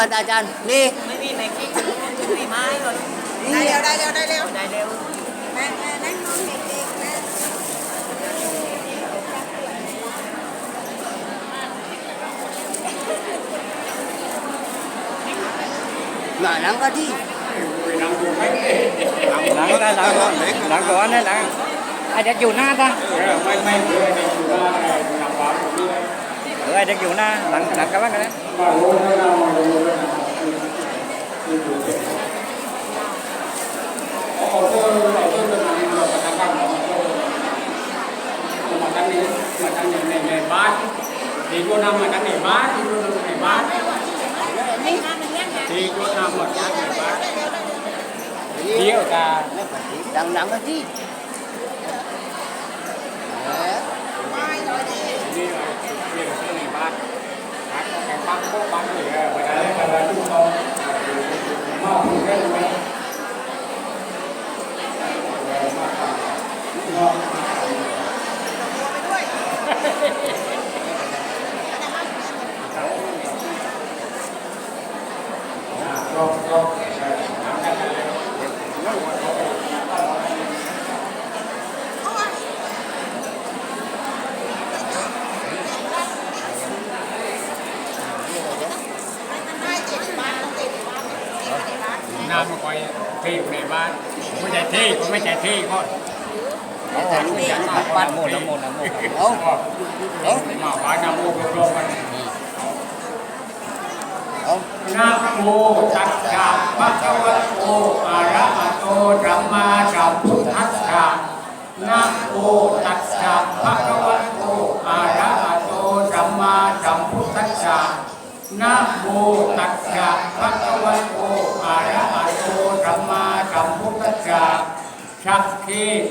อาจารย์นี่ไม่มีไม่คิดไม่ไม้เลย Đây leo đây leo đây leo ได้เร็ว Nè nè nè ngon thiệt thiệt nè มานังก็ที่ nặng ta nặng nặng của anh ấy nặng ai đã chịu na ta ừ, ai đã chịu na nặng nặng các bác cái đấy ในบ้าน ที่กูนำมาจากในบ้านที่กูนำในบ้านที่กูนำมาจากในบ้านเที่ยวกาดังนังก็ที่ Mai rồi đi ที่เที่ยวที่ในบ้านพักแข่งพักพวกบ้านเลยไป ได้ไปได้ทุกตอมาพูดได้ไหม Mua mày đuôi รอบรอบ Hai chị đi bán Không tiền đi bán Tiền đi bán น้ำมาคอยที่อยู่ในบ้านไม่ใช่ที่ก็ไม่ใช่ที่ก็ nam mô nam mô nam mô เอาเอ้ามาบ้านน้ำมูกรวมกันเอานะโมตัสสะภะคะวะโตอะระหะโตสัมมาสัมพุทธัสสะนะโมตัสสะภะคะวะโตอะระหะโตสัมมาสัมพุทธัสสะนะโมตัสสะภะคะวะโต ชักเค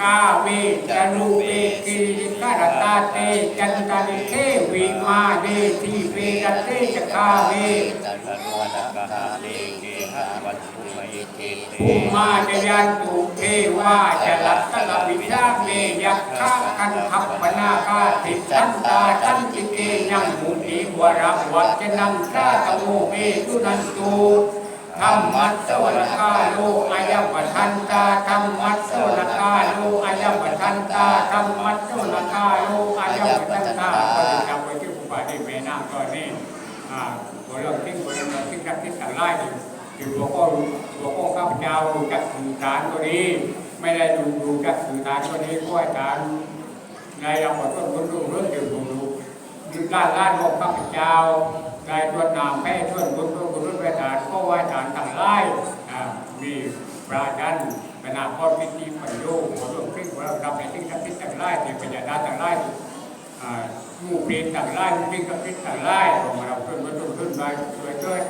กาเวจรุเอกิริกรตาเตจันตาลิเทวิมาเดทีเวรเตจคาเวภูมาจยันตุเทวาจะลัตตลวิชาเมยักขะกันทัพปนาคาติสันตาสันติเกยังมุนีวรวัจนังสาตโมเมตุนันตุ ธรรมัสสวนกาโลอายัปทันตาธรรมัสสวนกาโลอายัปทันตาธรรมัสสวนกาโลอายัปทันตาก็จะจำไว้ที่อุปาทิเมนาก็นี่อ่าบทเรื่องทิ้งบทเรื่องทิ้งรักทิ้งต่างไล่อยู่คือหัวข้อหัวข้อข้าพเจ้าดูจากสื่อสารตัวนี้ ไม่ได้ดูดูจากสื่อสารตัวนี้ก็อาจารย์ในเราขอโทษคนดูเรื่องเกี่ยวกับดูดูด้านด้านของข้าพเจ้าได้ตรวจนามแพทย์ช่วยคนดูคนรู้ประจานก็ว่าอาจารย์ต่างไล่อ่ามีพระอาจารย์ค ณะพ่อพิธีปัญโยหัวเรื่องครึ่งว่าเราทำในที่ทำที่ต่างไล่ที่ปัญญาดาต่างไล่หมู่เพลต่างไล่หมู่เพลกับพิษต่างไล่ของเราเพื่อนมาตุ้นขึ้นมาช่วยช่วย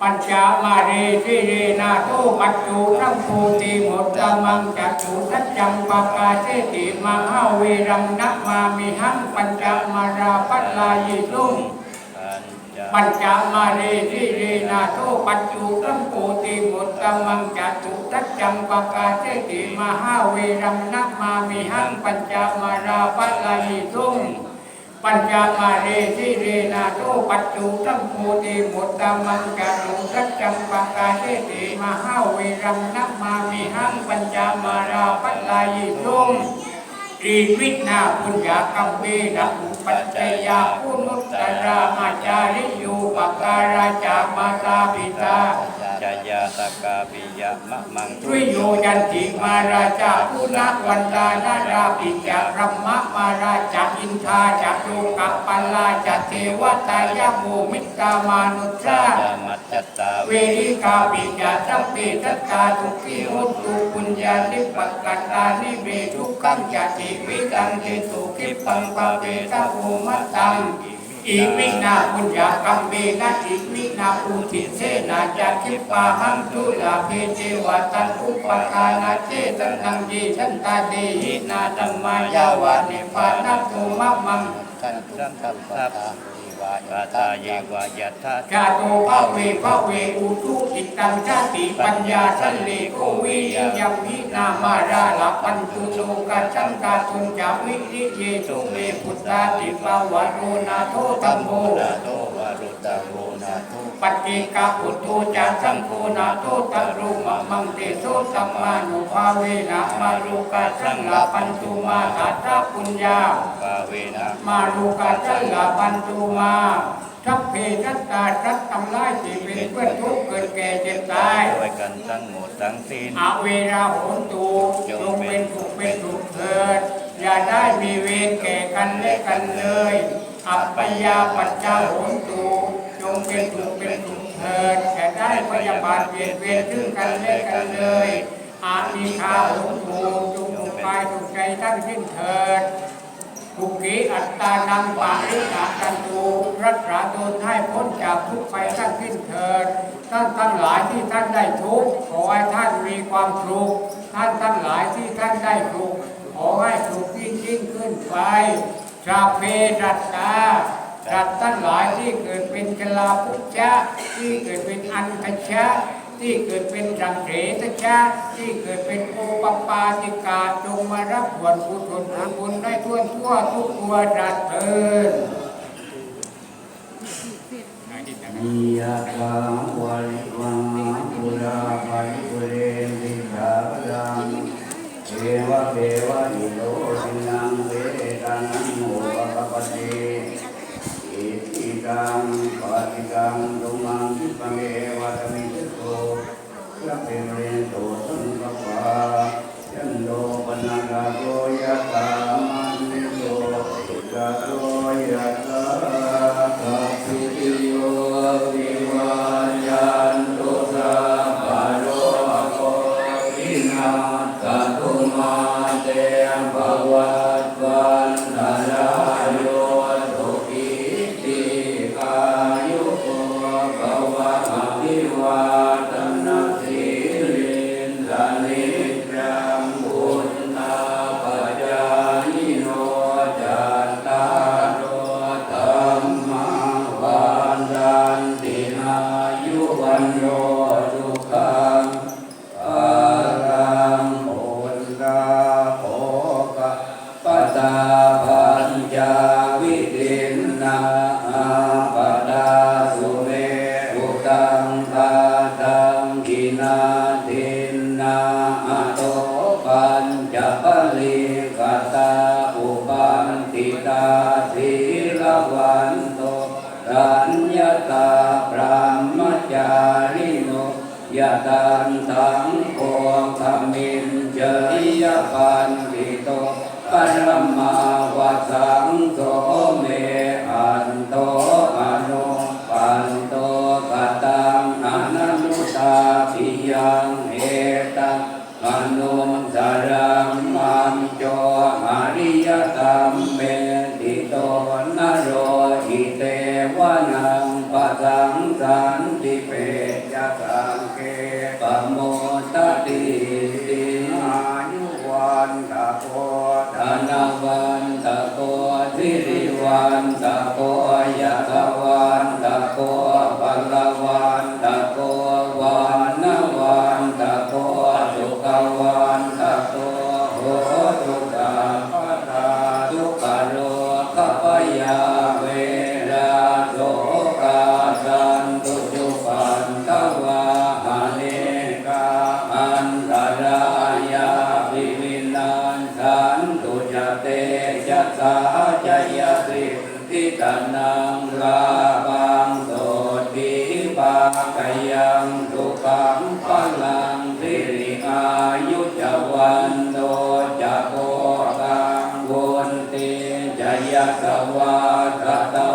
ปัญจมาเรทิเรนาโตปัจจุรังภูติหมดตมังจักขุทัจจังปากาเสติมหาเวรังนักมามิหังปัญจามาราปัลลายิตุง ปัญจมาเรทิเรนาโตปัจจุรังภูติหมดตมังจักขุทัจจังปากาเสติมหาเวรังนักมามิหังปัญจมาราปัลลายิตุงปัญญามาเรทิเรนาโตปัจจุตัมโมติมุตตมังจันุรัจจังปากาเทติมหาเวรังนัมมามิหังปัญญามาราปัลลายิตุงอีวิทนาปุญญากัมเวนะอุ ปัจจยาปุนุตตรามาจาริยูปการาจามาตาปิตา จยาตกาปิยะมะมังทริโยยันติมาราชาปุณกวันดานาราปิจาพรหมมาราชาอินทาจักโลกัปปัลลาจัเทวตายาโมมิตามานุชาธรรมัจจตาเวริกาปิยาสัพเพทัตตาทุกิโหตุปุญญานิปักกัตตานิเวทุกขังจัติวิตังเตตุคิปังปะเปตะโภมัตตัง อิมินาปุญญากัมเบนะอิมินาอุทิเสนาจักขิปาหังตุลาเพเจวะตันอุปทานาเจตันังเยชันตาเดหินาตัมมายาวานิปานัตโตมะมังขันตุสัพพะ วิวายปาตาเยวายะทากาโตภะเวภะเวอุทุจิตังชาติปัญญาสันเลโกวิยังพินามาราลปันตุโลกัจังกาตุนจาวิริเยสุเมพุทธาติปาวโรนาโทตัมโมนาโทวารุตัมโม ปฏิกาพุทโธจาสังโฆนาโทตรุมะมังเตโสสัมมานุภาเวนะมารุกัจฉังลาปันตุมาตัตถะปุญญาปาเวนะมาลูกาจัลลาปันตุมาทัพเพทัตตาทัตทำลายที่เป็นเพื่อนทุกข์เกิดแก่เจ็บตายด้วยกันทั้งหมดทั้งสิ้นอาเวราโหนตูจงเป็นถูกเป็นถูกเถิด อย่าได้มีเวรแก่กันและกันเลย อัปปยาปัจจาโหนตูจ งเป็นถูกเป็นถูกเถิดอย่ได้พยาบาทเวียนเวียนซึ่งกันและกันเลยอามีคาหนตูจงถูกกายถูกใจทั้งสิ้นเถิดทุกขีอัตตานังปาริกากันตูรักษาตนให้พ้นจากทุกไปทั้งสิ้นเถิดท่านทั้งหลายที่ท่านได้ทุกข์ขอให้ท่านมีความสุขท่านทั้งหลายที่ท่านได้ทุกข์ขอให้สุขยิ่งยิ่งขึ้นไปชาเพดัตตา ดัตทั้งหลายที่เกิดเป็นกลาพุชะที่เกิดเป็นอันทชะที่เกิดเป็นรังเสตชาที่เกิดเป็นโอปปาติกาจงมารับผลกุศลผลบุญได้ทั่วทั่วทุกตัวดัดเถิดยะถาวะริวะปุราภัยปุเรนติสารังเทวะเทวะอิโลสินังเวทานังโมปะปะปะเตอิ กังปะติกังตุมังทิปังเอวะตมิจโตพระเพเรนโตสังกปายันโดปนังกาโยยะต ปรมาวะสังโฆเมอันโตอนุปันโตกตังอนันตุตาปิยังเอตังอนุายกวาตตา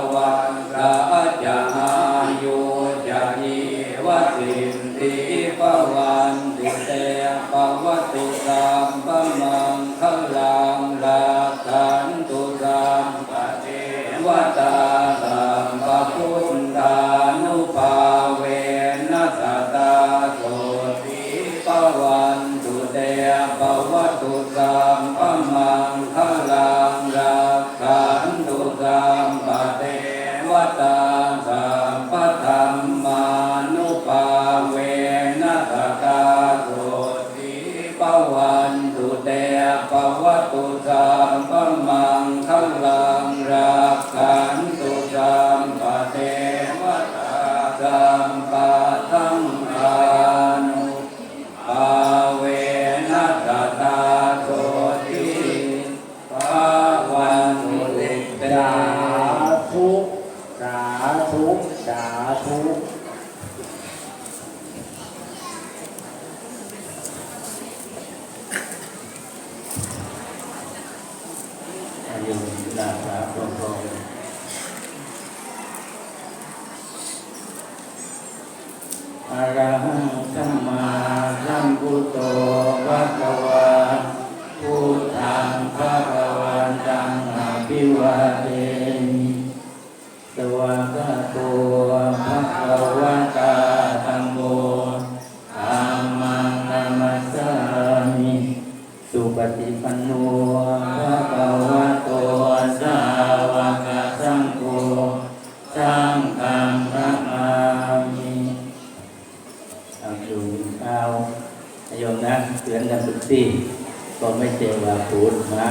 สุปฏิปันโนภะคะวะโตสาวกสังโฆสังฆังนะมามิเอาอยู่ข้าวโยมนะเตือนกันทุกที่ก็ไม่เจว่าพูดนะ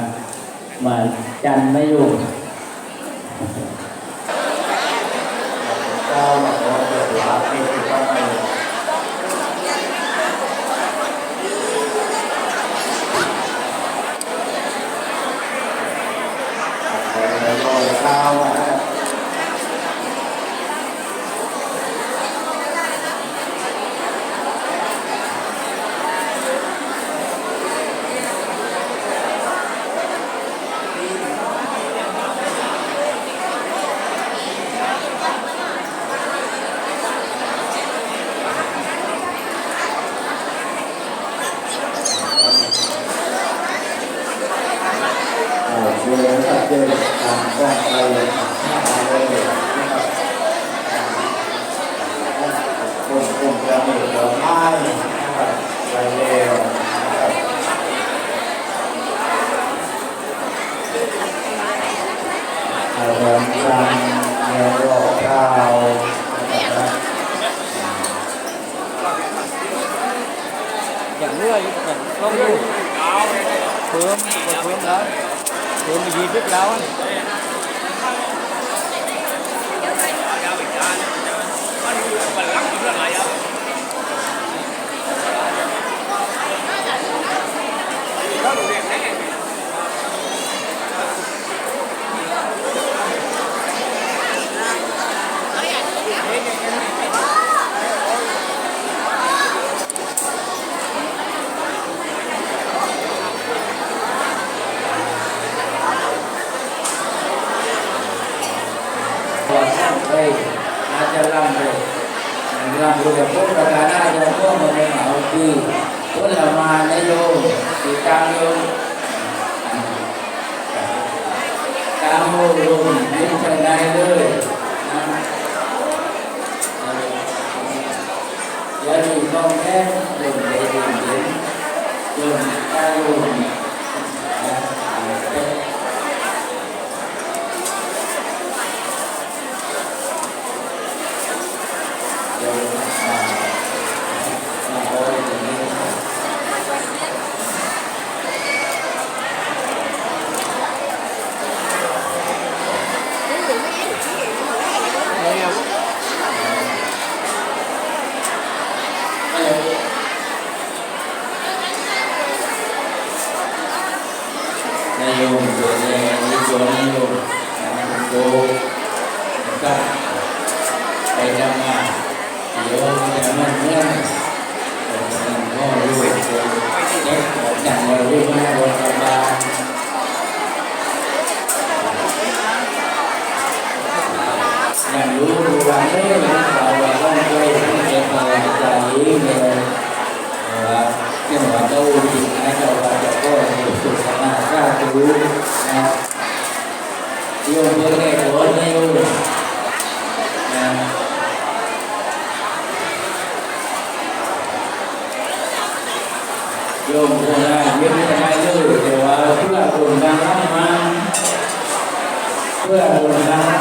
มาจันไม่อยู่ข้าว Calma. từ cao lương cao lương đến trần đại đời gia đình con em đừng để điểm đến đường cao lương rằng luôn cố gắng hết mình và và con tôi cũng sẽ phải là những nhưng mà đâu thì ai đâu và cho cô là hiểu sự là ca cứu yêu với ngày của anh yêu Yo, buona, io mi chiamo Giulio, tu la buona mamma, tu la buona mamma.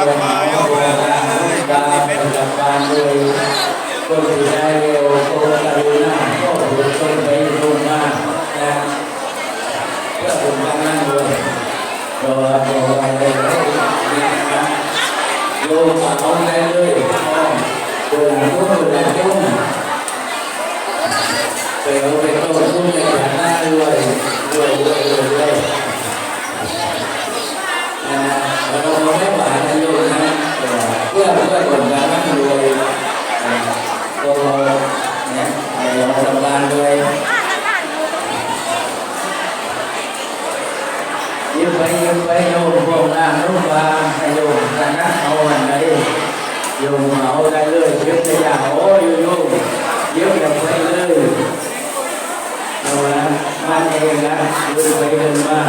มาครับมาโยมเพื่อการตาเป็นหลักการเลยคนที่ได้เร็วก็กรุณาก็ถูกคนไปลงมานะเพื่อคนดังนั้นโดยโดยโดยอะไรเนี่ยนะโยมเอาได้เลยโดยหลัง ตัวเราเนี่ยเราทำงานด้วยยิ้มไปยิ้มไปโยมพวกนั้นรู้ว่าโยมคณะเอาอันไหนโยมเอาได้เลยยิ้มจะอย่างโอ้ยโยมยิ้มอย่างไปเลยเอาละบ้านเองนะเดินไปเดินมา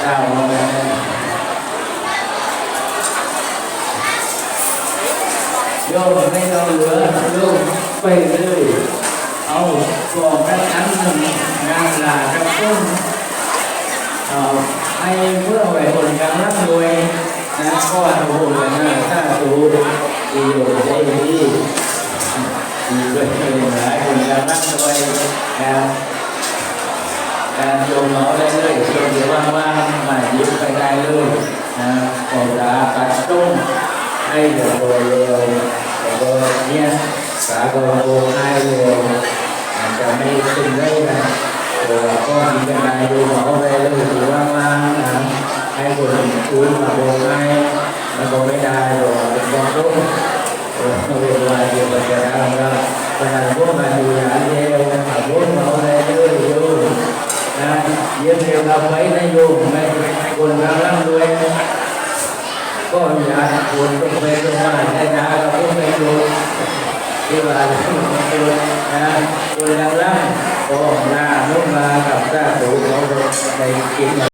เจ้าเอาไป โยมไม่ต้องเหลือโยมไปเลยเอากองทั้งนั้นหนึ่งนางลาทั้งต้นเอาให้เพื่อไหว้คนกำลางรวยนะก็อนุโมทนาสาธุดีอยู่ใจดีมีเพื่อนเป็นหลายคนกำลังไว้นะการโยมเอาได้เลยโยมเดี๋ยวว่างๆมายิ้มไปได้เลยนะขอตาปัดต้ม ให้เดี๋ยวโดยเร็วเดี๋ยวโดยเนี่าโกโกให้เร็วอาจจะไม่ขึ้นได้นะเดี๋ยวก็มีกันได้โยมอาได้เลยถือว่างๆนะให้คนอื่นมาโบกให้มันก็ไม่ได้หรอกเป็นความรู้เวลาเดียวกันจะทำก็ขนาดพวกมันอยู่อย่างเดียวนะครับพวกเราได้ด้วยอยู่นะเยี่ยมเดียวเราไว้ในโยมไม่คนกำลังด้วย ก็อยากควรต้องไปตรงมาในนะเราพวกไม่รู้ที่ว่าคนนะคนกำลังก็หน้านุ่มมากับตาตูเขาในกิน